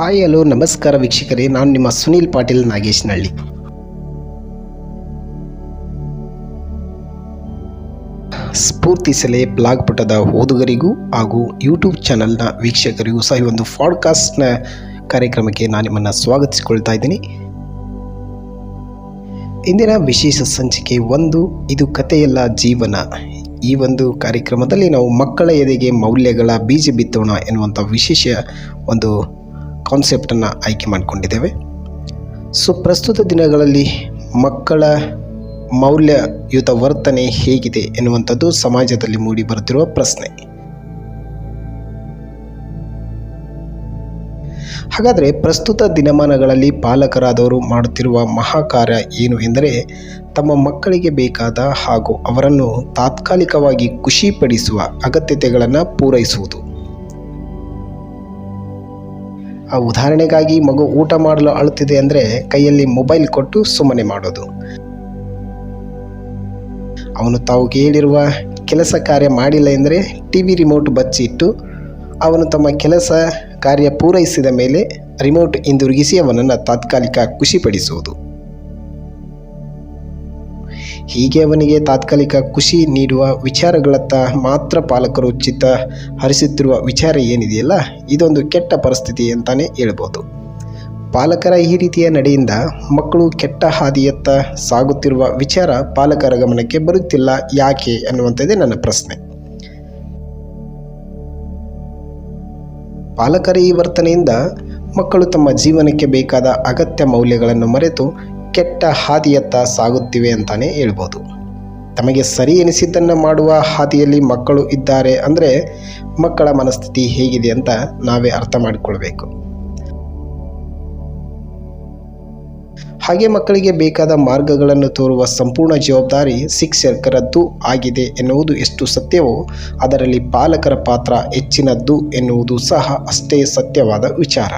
Hi hello ನಮಸ್ಕಾರ ವೀಕ್ಷಕರೇ. ನಾನು ನಿಮ್ಮ ಸುನೀಲ್ ಪಾಟೀಲ್ ನಾಗೇಶ್ನಹಳ್ಳಿ ಸ್ಫೂರ್ತಿ ಸೆಲೆ ಬ್ಲಾಗ್ ಪುಟದ ಓದುಗರಿಗೂ ಹಾಗೂ ಯೂಟ್ಯೂಬ್ ಚಾನಲ್ನ ವೀಕ್ಷಕರಿಗೂ ಸಹ ಈ ಒಂದು ಪಾಡ್ಕಾಸ್ಟ್ನ ಕಾರ್ಯಕ್ರಮಕ್ಕೆ ನಾನು ನಿಮ್ಮನ್ನು ಸ್ವಾಗತಿಸಿಕೊಳ್ತಾ ಇದ್ದೀನಿ. ಇಂದಿನ ವಿಶೇಷ ಸಂಚಿಕೆ ಒಂದು, ಇದು ಕಥೆಯಲ್ಲ ಜೀವನ. ಈ ಒಂದು ಕಾರ್ಯಕ್ರಮದಲ್ಲಿ ನಾವು ಮಕ್ಕಳ ಎದೆಗೆ ಮೌಲ್ಯಗಳ ಬೀಜ ಬಿತ್ತೋಣ ಎನ್ನುವಂಥ ವಿಶೇಷ ಒಂದು ಕಾನ್ಸೆಪ್ಟನ್ನು ಆಯ್ಕೆ ಮಾಡಿಕೊಂಡಿದ್ದೇವೆ. ಸೊ ಪ್ರಸ್ತುತ ದಿನಗಳಲ್ಲಿ ಮಕ್ಕಳ ಮೌಲ್ಯಯುತ ವರ್ತನೆ ಹೇಗಿದೆ ಎನ್ನುವಂಥದ್ದು ಸಮಾಜದಲ್ಲಿ ಮೂಡಿ ಬರುತ್ತಿರುವ ಪ್ರಶ್ನೆ. ಹಾಗಾದರೆ ಪ್ರಸ್ತುತ ದಿನಮಾನಗಳಲ್ಲಿ ಪಾಲಕರಾದವರು ಮಾಡುತ್ತಿರುವ ಮಹಾಕಾರ್ಯ ಏನು ಎಂದರೆ ತಮ್ಮ ಮಕ್ಕಳಿಗೆ ಬೇಕಾದ ಹಾಗೂ ಅವರನ್ನು ತಾತ್ಕಾಲಿಕವಾಗಿ ಖುಷಿಪಡಿಸುವ ಅಗತ್ಯತೆಗಳನ್ನು ಪೂರೈಸುವುದು. ಆ ಉದಾಹರಣೆಗಾಗಿ ಮಗು ಊಟ ಮಾಡಲು ಅಳುತ್ತಿದೆ ಅಂದರೆ ಕೈಯಲ್ಲಿ ಮೊಬೈಲ್ ಕೊಟ್ಟು ಸುಮ್ಮನೆ ಮಾಡೋದು. ಅವನು ತಾವು ಕೇಳಿರುವ ಕೆಲಸ ಕಾರ್ಯ ಮಾಡಿಲ್ಲ ಎಂದರೆ ಟಿ ವಿ ರಿಮೋಟ್ ಬಚ್ಚಿಟ್ಟು ಅವನು ತಮ್ಮ ಕೆಲಸ ಕಾರ್ಯ ಪೂರೈಸಿದ ಮೇಲೆ ರಿಮೋಟ್ ಹಿಂದಿರುಗಿಸಿ ಅವನನ್ನು ತಾತ್ಕಾಲಿಕ ಖುಷಿಪಡಿಸುವುದು. ಹೀಗೆ ಅವನಿಗೆ ತಾತ್ಕಾಲಿಕ ಖುಷಿ ನೀಡುವ ವಿಚಾರಗಳತ್ತ ಮಾತ್ರ ಪಾಲಕರು ಚಿತ್ತ ಹರಿಸುತ್ತಿರುವ ವಿಚಾರ ಏನಿದೆಯಲ್ಲ, ಇದೊಂದು ಕೆಟ್ಟ ಪರಿಸ್ಥಿತಿ ಅಂತಾನೆ ಹೇಳ್ಬೋದು. ಪಾಲಕರ ಈ ರೀತಿಯ ನಡೆಯಿಂದ ಮಕ್ಕಳು ಕೆಟ್ಟ ಹಾದಿಯತ್ತ ಸಾಗುತ್ತಿರುವ ವಿಚಾರ ಪಾಲಕರ ಗಮನಕ್ಕೆ ಬರುತ್ತಿಲ್ಲ ಯಾಕೆ ಅನ್ನುವಂಥದ್ದೇ ನನ್ನ ಪ್ರಶ್ನೆ. ಪಾಲಕರ ಈ ವರ್ತನೆಯಿಂದ ಮಕ್ಕಳು ತಮ್ಮ ಜೀವನಕ್ಕೆ ಬೇಕಾದ ಅಗತ್ಯ ಮೌಲ್ಯಗಳನ್ನು ಮರೆತು ಕೆಟ್ಟ ಹಾದಿಯತ್ತ ಸಾಗುತ್ತಿವೆ ಅಂತಾನೆ ಹೇಳ್ಬೋದು. ತಮಗೆ ಸರಿ ಎನಿಸಿದ್ದನ್ನು ಮಾಡುವ ಹಾದಿಯಲ್ಲಿ ಮಕ್ಕಳು ಇದ್ದಾರೆ ಅಂದರೆ ಮಕ್ಕಳ ಮನಸ್ಥಿತಿ ಹೇಗಿದೆ ಅಂತ ನಾವೇ ಅರ್ಥ ಮಾಡಿಕೊಳ್ಬೇಕು. ಹಾಗೆ ಮಕ್ಕಳಿಗೆ ಬೇಕಾದ ಮಾರ್ಗಗಳನ್ನು ತೋರುವ ಸಂಪೂರ್ಣ ಜವಾಬ್ದಾರಿ ಶಿಕ್ಷಕರದ್ದು ಆಗಿದೆ ಎನ್ನುವುದು ಎಷ್ಟು ಸತ್ಯವೋ ಅದರಲ್ಲಿ ಪಾಲಕರ ಪಾತ್ರ ಹೆಚ್ಚಿನದ್ದು ಎನ್ನುವುದು ಸಹ ಅಷ್ಟೇ ಸತ್ಯವಾದ ವಿಚಾರ.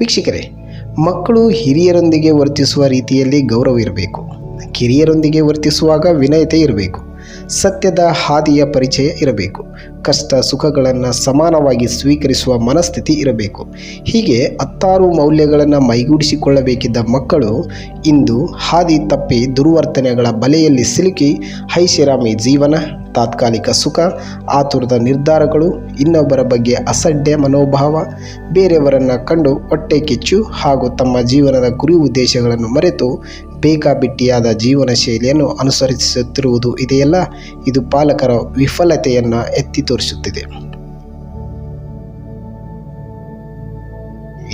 ವೀಕ್ಷಕರೇ, ಮಕ್ಕಳು ಹಿರಿಯರೊಂದಿಗೆ ವರ್ತಿಸುವ ರೀತಿಯಲ್ಲಿ ಗೌರವ ಇರಬೇಕು. ಕಿರಿಯರೊಂದಿಗೆ ವರ್ತಿಸುವಾಗ ವಿನಯತೆ ಇರಬೇಕು. ಸತ್ಯದ ಹಾದಿಯ ಪರಿಚಯ ಇರಬೇಕು. ಕಷ್ಟ ಸುಖಗಳನ್ನು ಸಮಾನವಾಗಿ ಸ್ವೀಕರಿಸುವ ಮನಸ್ಥಿತಿ ಇರಬೇಕು. ಹೀಗೆ ಹತ್ತಾರು ಮೌಲ್ಯಗಳನ್ನು ಮೈಗೂಡಿಸಿಕೊಳ್ಳಬೇಕಿದ್ದ ಮಕ್ಕಳು ಇಂದು ಹಾದಿ ತಪ್ಪಿ ದುರ್ವರ್ತನೆಗಳ ಬಲೆಯಲ್ಲಿ ಸಿಲುಕಿ ಐಷಾರಾಮಿ ಜೀವನ ತಾತ್ಕಾಲಿಕ ಸುಖ, ಆತುರದ ನಿರ್ಧಾರಗಳು, ಇನ್ನೊಬ್ಬರ ಬಗ್ಗೆ ಅಸಡ್ಡೆ ಮನೋಭಾವ, ಬೇರೆಯವರನ್ನು ಕಂಡು ಹೊಟ್ಟೆ ಕಿಚ್ಚು ಹಾಗೂ ತಮ್ಮ ಜೀವನದ ಗುರಿ ಉದ್ದೇಶಗಳನ್ನು ಮರೆತು ಬೇಕಾಬಿಟ್ಟಿಯಾದ ಜೀವನ ಶೈಲಿಯನ್ನು ಅನುಸರಿಸುತ್ತಿರುವುದು ಇದೆಯಲ್ಲ? ಇದು ಪಾಲಕರ ವಿಫಲತೆಯನ್ನು ಎತ್ತಿ ತೋರಿಸುತ್ತಿದೆ.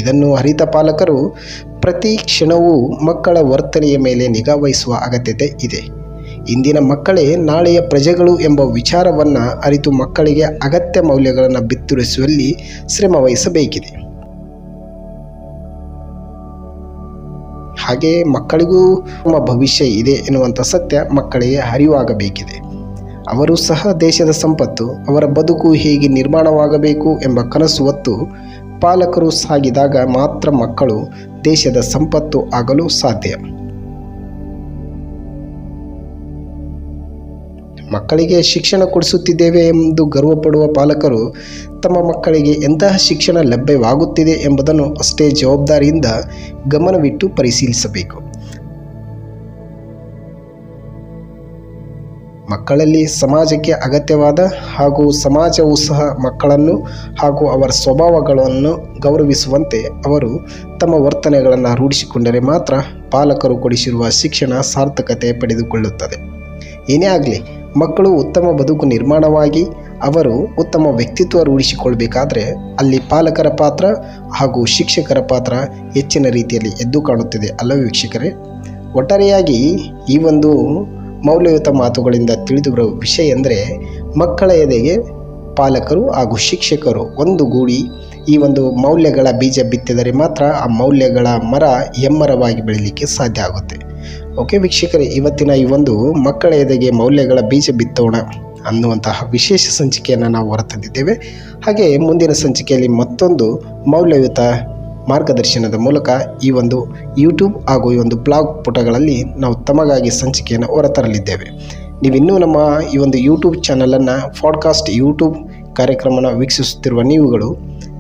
ಇದನ್ನು ಅರಿತ ಪಾಲಕರು ಪ್ರತಿ ಕ್ಷಣವೂ ಮಕ್ಕಳ ವರ್ತನೆಯ ಮೇಲೆ ನಿಗಾ ವಹಿಸುವ ಅಗತ್ಯತೆ ಇದೆ. ಇಂದಿನ ಮಕ್ಕಳೇ ನಾಳೆಯ ಪ್ರಜೆಗಳು ಎಂಬ ವಿಚಾರವನ್ನು ಅರಿತು ಮಕ್ಕಳಿಗೆ ಅಗತ್ಯ ಮೌಲ್ಯಗಳನ್ನು ಬಿತ್ತರಿಸುವಲ್ಲಿ ಶ್ರಮವಹಿಸಬೇಕಿದೆ ಹಾಗೆ ಮಕ್ಕಳಿಗೂ ನಮ್ಮ ಭವಿಷ್ಯ ಇದೆ ಎನ್ನುವಂಥ ಸತ್ಯ ಮಕ್ಕಳಿಗೆ ಅರಿವಾಗಬೇಕಿದೆ. ಅವರು ಸಹ ದೇಶದ ಸಂಪತ್ತು, ಅವರ ಬದುಕು ಹೇಗೆ ನಿರ್ಮಾಣವಾಗಬೇಕು ಎಂಬ ಕನಸು ಹೊತ್ತು ಪಾಲಕರು ಸಾಗಿದಾಗ ಮಾತ್ರ ಮಕ್ಕಳು ದೇಶದ ಸಂಪತ್ತು ಆಗಲು ಸಾಧ್ಯ. ಮಕ್ಕಳಿಗೆ ಶಿಕ್ಷಣ ಕೊಡಿಸುತ್ತಿದ್ದೇವೆ ಎಂದು ಗರ್ವಪಡುವ ಪಾಲಕರು, ತಮ್ಮ ಮಕ್ಕಳಿಗೆ ಎಂತಹ ಶಿಕ್ಷಣ ಲಭ್ಯವಾಗುತ್ತಿದೆ ಎಂಬುದನ್ನು ಅಷ್ಟೇ ಜವಾಬ್ದಾರಿಯಿಂದ ಗಮನವಿಟ್ಟು ಪರಿಶೀಲಿಸಬೇಕು. ಮಕ್ಕಳಲ್ಲಿ ಸಮಾಜಕ್ಕೆ ಅಗತ್ಯವಾದ ಹಾಗೂ ಸಮಾಜವು ಸಹ ಮಕ್ಕಳನ್ನು ಹಾಗೂ ಅವರ ಸ್ವಭಾವಗಳನ್ನು ಗೌರವಿಸುವಂತೆ ಅವರು ತಮ್ಮ ವರ್ತನೆಗಳನ್ನು ರೂಢಿಸಿಕೊಂಡರೆ ಮಾತ್ರ ಪಾಲಕರು ಕೊಡಿಸಿರುವ ಶಿಕ್ಷಣ ಸಾರ್ಥಕತೆ ಪಡೆದುಕೊಳ್ಳುತ್ತದೆ. ಏನೇ ಆಗಲಿ ಮಕ್ಕಳು ಉತ್ತಮ ಬದುಕು ನಿರ್ಮಾಣವಾಗಿ ಅವರು ಉತ್ತಮ ವ್ಯಕ್ತಿತ್ವ ರೂಢಿಸಿಕೊಳ್ಬೇಕಾದ್ರೆ ಅಲ್ಲಿ ಪಾಲಕರ ಪಾತ್ರ ಹಾಗೂ ಶಿಕ್ಷಕರ ಪಾತ್ರ ಹೆಚ್ಚಿನ ರೀತಿಯಲ್ಲಿ ಎದ್ದು ಕಾಣುತ್ತಿದೆ. ಅಲ್ಲವೇ ವೀಕ್ಷಕರೇ? ಒಟ್ಟಾರೆಯಾಗಿ ಈ ಒಂದು ಮೌಲ್ಯಯುತ ಮಾತುಗಳಿಂದ ತಿಳಿದು ಬರುವ ವಿಷಯ ಎಂದರೆ ಮಕ್ಕಳ ಎದೆಗೆ ಪಾಲಕರು ಹಾಗೂ ಶಿಕ್ಷಕರು ಒಂದು ಗೂಡಿ ಈ ಒಂದು ಮೌಲ್ಯಗಳ ಬೀಜ ಬಿತ್ತಿದರೆ ಮಾತ್ರ ಆ ಮೌಲ್ಯಗಳ ಮರ ಎಮ್ಮರವಾಗಿ ಬೆಳೀಲಿಕ್ಕೆ ಸಾಧ್ಯ ಆಗುತ್ತೆ. ಓಕೆ ವೀಕ್ಷಕರೇ, ಇವತ್ತಿನ ಈ ಒಂದು ಮಕ್ಕಳ ಎದೆಗೆ ಮೌಲ್ಯಗಳ ಬೀಜ ಬಿತ್ತೋಣ ಅನ್ನುವಂತಹ ವಿಶೇಷ ಸಂಚಿಕೆಯನ್ನು ನಾವು ಹೊರತಂದಿದ್ದೇವೆ. ಹಾಗೆ ಮುಂದಿನ ಸಂಚಿಕೆಯಲ್ಲಿ ಮತ್ತೊಂದು ಮೌಲ್ಯಯುತ ಮಾರ್ಗದರ್ಶನದ ಮೂಲಕ ಈ ಒಂದು ಯೂಟ್ಯೂಬ್ ಹಾಗೂ ಈ ಒಂದು ಬ್ಲಾಗ್ ಪುಟಗಳಲ್ಲಿ ನಾವು ತಮಗಾಗಿ ಸಂಚಿಕೆಯನ್ನು ಹೊರತರಲಿದ್ದೇವೆ. ನೀವಿನ್ನೂ ನಮ್ಮ ಈ ಒಂದು ಯೂಟ್ಯೂಬ್ ಚಾನಲನ್ನು ಪಾಡ್ಕಾಸ್ಟ್ ಯೂಟ್ಯೂಬ್ ಕಾರ್ಯಕ್ರಮನ ವೀಕ್ಷಿಸುತ್ತಿರುವ ನೀವುಗಳು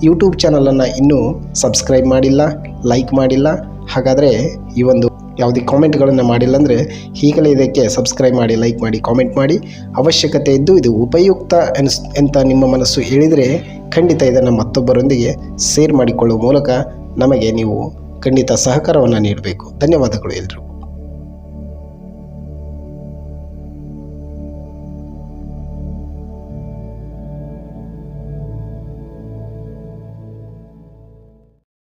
ಯೂಟ್ಯೂಬ್ ಚಾನಲನ್ನು ಇನ್ನೂ ಸಬ್ಸ್ಕ್ರೈಬ್ ಮಾಡಿಲ್ಲ ಲೈಕ್ ಮಾಡಿಲ್ಲ. ಹಾಗಾದರೆ ಈ ಒಂದು ಯಾವುದೇ ಕಾಮೆಂಟ್ಗಳನ್ನು ಮಾಡಿಲ್ಲ ಅಂದರೆ ಈಗಲೇ ಇದಕ್ಕೆ ಸಬ್ಸ್ಕ್ರೈಬ್ ಮಾಡಿ, ಲೈಕ್ ಮಾಡಿ, ಕಾಮೆಂಟ್ ಮಾಡಿ. ಅವಶ್ಯಕತೆ ಇದ್ದು ಇದು ಉಪಯುಕ್ತ ಅಂತ ನಿಮ್ಮ ಮನಸ್ಸು ಹೇಳಿದರೆ ಖಂಡಿತ ಇದನ್ನು ಮತ್ತೊಬ್ಬರೊಂದಿಗೆ ಶೇರ್ ಮಾಡಿಕೊಳ್ಳುವ ಮೂಲಕ ನಮಗೆ ನೀವು ಖಂಡಿತ ಸಹಕಾರವನ್ನು ನೀಡಬೇಕು. ಧನ್ಯವಾದಗಳು ಎಲ್ಲರಿಗೂ